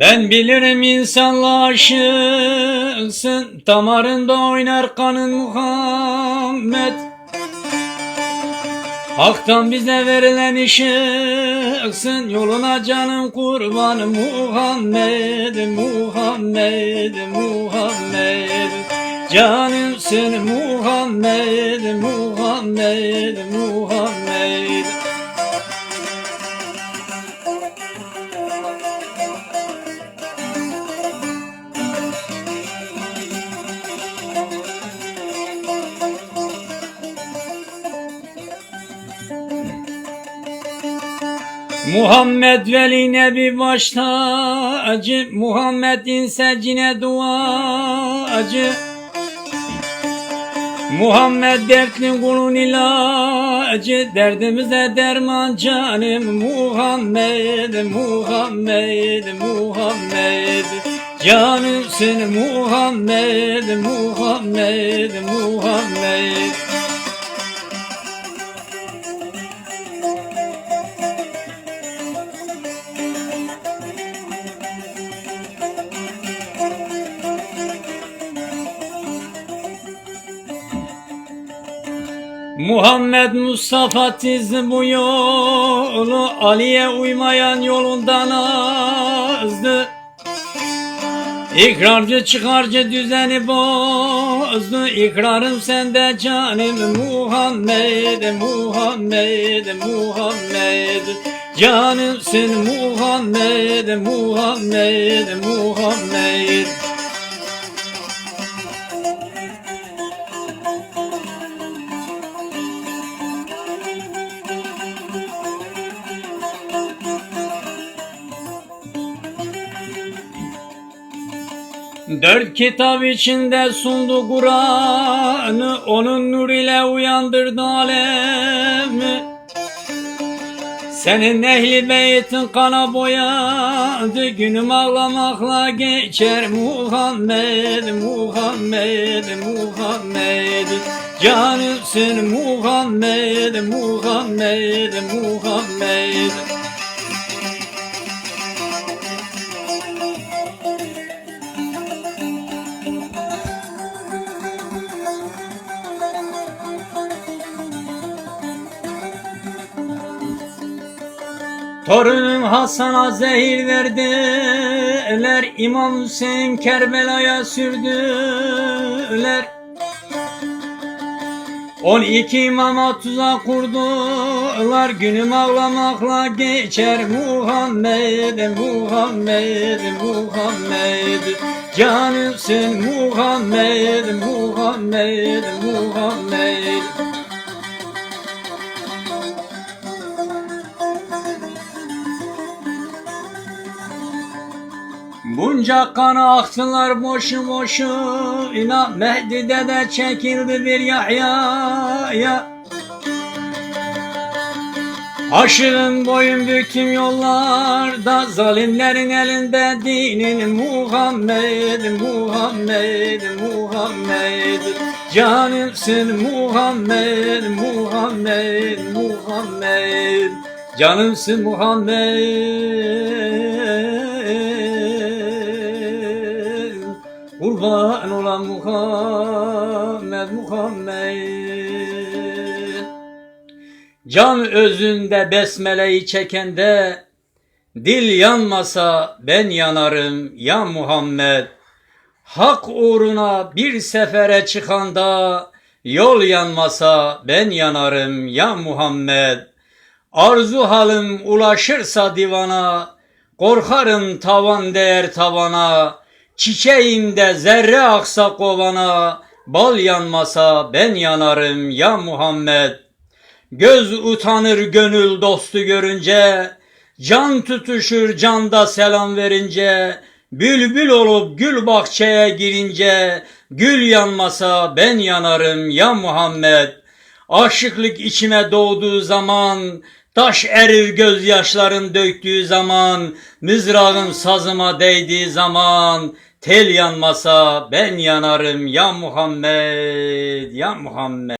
Ben bilirim insanla aşıksın Damarında oynar kanın Muhammed. Hak'tan bize verilen ışıksın. Yoluna canım kurban Muhammed Muhammed Muhammed. Canımsın Muhammed Muhammed Muhammed Muhammed Veli Nebi baş tacı Muhammed'in secine duacı Muhammed dertli kulun ilacı Derdimize derman canım Muhammed Muhammed Muhammed. Canımsın Muhammed Muhammed Muhammed Muhammed Mustafa tiz bu yolu Ali'ye uymayan yolundan azdı. İkrarcı çıkarcı düzeni bozdu. İkrarım sende canım Muhammed Muhammed Muhammed. Canımsın Muhammed Muhammed Muhammed Dört kitap içinde sundu Kur'an'ı Onun nur ile uyandırdı alemi. Senin ehli beytin kana boyadı Günüm ağlamakla geçer Muhammed, Muhammed, Muhammed. Canımsın Muhammed, Muhammed, Muhammed Torunum Hasan'a zehir verdiler İmam Hüseyin Kerbela'ya sürdüler On iki imama tuzak kurdular Günüm ağlamakla geçer. Muhammed, Muhammed, Muhammed. Canımsın Muhammed, Muhammed, Muhammed Bunca kanı aktılar boşu boşu. İna Mehdi'de de çekildi bir Yahya'ya. Aşığın boyun büküm yollarda Zalimlerin elinde dinin Muhammed, Muhammed, Muhammed. Canımsın Muhammed, Muhammed, Muhammed. Canımsın Muhammed Kurban olan Muhammed Muhammed. Can özünde besmeleyi çekende Dil yanmasa ben yanarım ya Muhammed. Hak uğruna bir sefere çıkanda Yol yanmasa ben yanarım ya Muhammed. Arzu halim ulaşırsa divana Korkarım tavan değer tavana Çiçeğimde zerre aksa kovana, bal yanmasa ben yanarım ya Muhammed. Göz utanır gönül dostu görünce, can tutuşur canda selam verince, bülbül olup gül bahçeye girince, gül yanmasa ben yanarım ya Muhammed. Aşıklık içime doğduğu zaman, Taş erir gözyaşların döktüğü zaman, mızrağın sazıma değdiği zaman, tel yanmasa ben yanarım ya Muhammed, ya Muhammed.